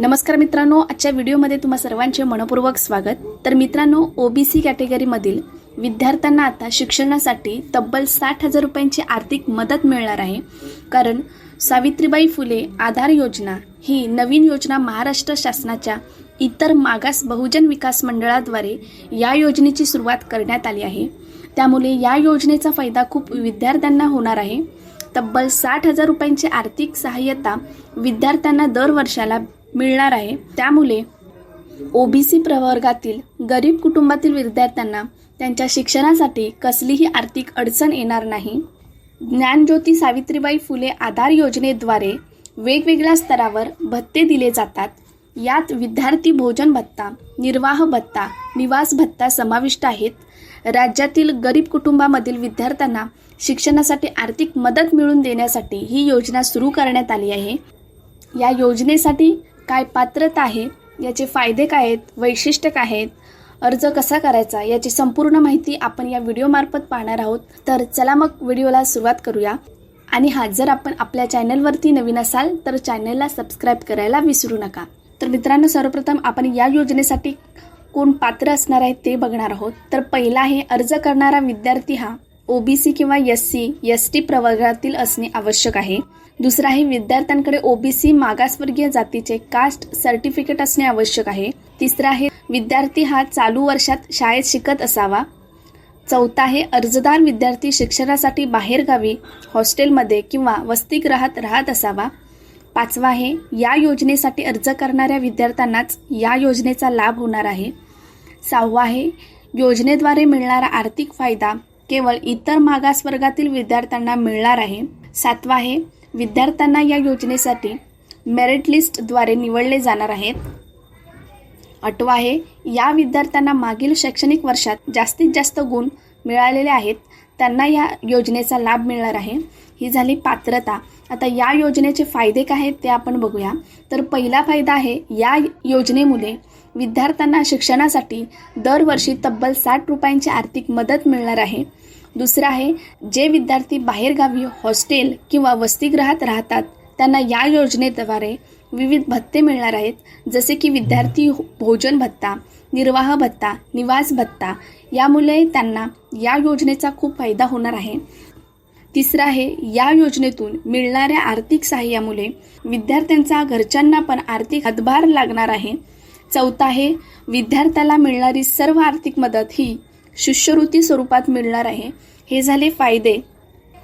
नमस्कार मित्रांनो आजच्या व्हिडिओमध्ये तुम्हा सर्वांचे मनपूर्वक स्वागत. तर मित्रांनो ओबीसी कॅटेगरीमधील विद्यार्थ्यांना आता शिक्षणासाठी तब्बल साठ हजार रुपयांची आर्थिक मदत मिळणार आहे. कारण सावित्रीबाई फुले आधार योजना ही नवीन योजना महाराष्ट्र शासनाच्या इतर मागास बहुजन विकास मंडळाद्वारे या योजनेची सुरुवात करण्यात आली आहे. त्यामुळे या योजनेचा फायदा खूप विद्यार्थ्यांना होणार आहे. तब्बल साठ हजार रुपयांची आर्थिक सहाय्यता विद्यार्थ्यांना दर वर्षाला मिळणार आहे. त्यामुळे ओबीसी प्रवर्गातील गरीब कुटुंबातील विद्यार्थ्यांना त्यांच्या शिक्षणासाठी कसलीही आर्थिक अडचण येणार नाही. ज्ञानज्योती सावित्रीबाई फुले आधार योजनेद्वारे वेगवेगळ्या स्तरावर भत्ते दिले जातात. यात विद्यार्थी भोजन भत्ता निर्वाह भत्ता निवास भत्ता समाविष्ट आहेत. राज्यातील गरीब कुटुंबामधील विद्यार्थ्यांना शिक्षणासाठी आर्थिक मदत मिळवून देण्यासाठी ही योजना सुरू करण्यात आली आहे. या योजनेसाठी काय पात्रता आहे याचे फायदे काय आहेत वैशिष्ट्य काय आहेत अर्ज कसा करायचा याची संपूर्ण माहिती आपण या व्हिडिओमार्फत पाहणार आहोत. तर चला मग व्हिडिओला सुरुवात करूया. आणि हा जर आपण आपल्या चॅनलवरती नवीन असाल तर चॅनलला सबस्क्राईब करायला विसरू नका. तर मित्रांनो सर्वप्रथम आपण या योजनेसाठी कोण पात्र असणार आहे ते बघणार आहोत. तर पहिला आहे अर्ज करणारा विद्यार्थी हा. ओबीसी किंवा एस सी एस टी प्रवर्गातील असणे आवश्यक आहे. दुसरा आहे विद्यार्थ्यांकडे ओबीसी मागासवर्गीय जातीचे कास्ट सर्टिफिकेट असणे आवश्यक आहे. तिसरा आहे विद्यार्थी हा चालू वर्षात शाळेत शिकत असावा. चौथा आहे अर्जदार विद्यार्थी शिक्षणासाठी बाहेरगावी हॉस्टेलमध्ये किंवा वसतिगृहात राहत असावा. पाचवा आहे या योजनेसाठी अर्ज करणाऱ्या विद्यार्थ्यांनाच या योजनेचा लाभ होणार आहे. सहावा आहे योजनेद्वारे मिळणारा आर्थिक फायदा केवळ इतर मागासवर्गातील विद्यार्थ्यांना मिळणार आहे. सातवा आहे विद्यार्थ्यांना या योजनेसाठी मेरिट लिस्टद्वारे निवडले जाणार आहेत. आठवा आहे या विद्यार्थ्यांना मागील शैक्षणिक वर्षात जास्तीत जास्त गुण मिळालेले आहेत. त्यांना या योजनेचा लाभ मिळणार आहे. ही झाली पात्रता. आता या योजनेचे फायदे काय आहेत ते आपण बघूया. तर पहिला फायदा आहे या योजनेमुळे विद्यार्थ्यांना शिक्षणासाठी दरवर्षी तब्बल साठ रुपयांची आर्थिक मदत मिळणार आहे. दुसरं आहे जे विद्यार्थी बाहेरगावी हॉस्टेल किंवा वसतिगृहात राहतात त्यांना या योजनेद्वारे विविध भत्ते मिळणार आहेत. जसे की विद्यार्थी भोजन भत्ता निर्वाह भत्ता निवास भत्ता यामुळे त्यांना या योजनेचा खूप फायदा होणार आहे. तिसरं आहे या योजनेतून मिळणाऱ्या आर्थिक सहाय्यामुळे विद्यार्थ्यांचा घरच्यांना पण आर्थिक हातभार लागणार आहे. चौथा आहे विद्यार्थ्याला मिळणारी सर्व आर्थिक मदत ही शिष्यवृत्ती स्वरूपात मिळणार आहे. हे झाले फायदे.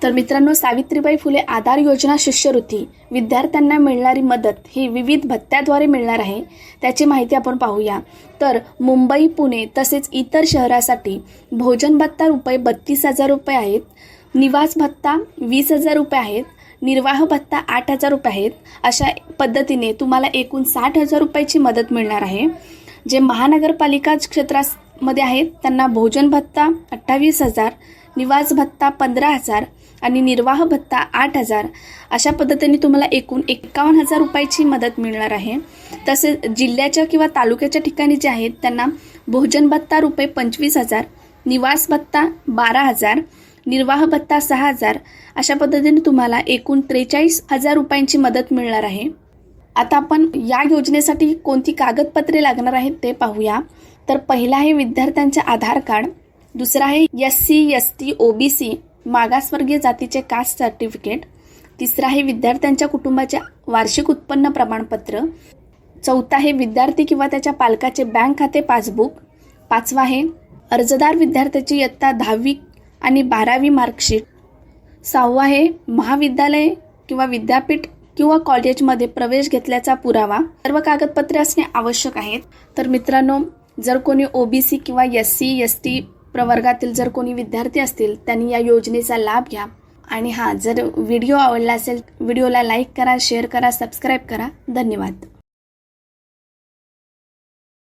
तर मित्रांनो सावित्रीबाई फुले आधार योजना शिष्यवृत्ती विद्यार्थ्यांना मिळणारी मदत ही विविध भत्त्याद्वारे मिळणार आहे. त्याची माहिती आपण पाहूया. तर मुंबई पुणे तसेच इतर शहरासाठी भोजन भत्ता रुपये बत्तीस हजार रुपये आहेत. निवास भत्ता वीस हजार रुपये आहेत. निर्वाह भत्ता आठ हजार रुपये आहेत. अशा पद्धतीने तुम्हाला एकूण साठ हजार रुपयाची मदत मिळणार आहे. जे महानगरपालिका क्षेत्रास मध्ये आहेत. त्यांना भोजन भत्ता अठ्ठावीस हजार निवास भत्ता पंधरा हजार आणि निर्वाह भत्ता आठ हजार. अशा पद्धतीने तुम्हाला एकूण एकावन्न हजार रुपयाची मदत मिळणार आहे. तसेच जिल्ह्याच्या किंवा तालुक्याच्या ठिकाणी जे आहेत त्यांना भोजन भत्ता रुपये पंचवीस हजार निवास भत्ता बारा हजार निर्वाह भत्ता सहा हजार. अशा पद्धतीने तुम्हाला एकूण त्रेचाळीस हजार रुपयांची मदत मिळणार आहे. आता आपण या योजनेसाठी कोणती कागदपत्रे लागणार आहेत ते पाहूया. तर पहिला आहे विद्यार्थ्यांचे आधार कार्ड दुसरा आहे S C S T O B C मागासवर्गीय जातीचे कास्ट सर्टिफिकेट तिसरा आहे विद्यार्थ्यांच्या कुटुंबाचे वार्षिक उत्पन्न प्रमाणपत्र चौथा आहे विद्यार्थी किंवा त्याच्या पालकाचे बँक खाते पासबुक पाचवा आहे अर्जदार विद्यार्थ्याची इयत्ता दहावी आणि बारावी मार्कशीट सहावा आहे महाविद्यालय किंवा विद्यापीठ किंवा कॉलेजमध्ये प्रवेश घेतल्याचा पुरावा सर्व कागदपत्रे असणे आवश्यक आहेत. तर मित्रांनो जर कोणी ओबीसी किंवा एस सी एस टी प्रवर्गातील जर कोणी विद्यार्थी असतील त्यांनी या योजनेचा लाभ घ्या. आणि हां जर व्हिडिओ आवडला असेल व्हिडिओला लाईक करा शेअर करा सबस्क्राईब करा. धन्यवाद.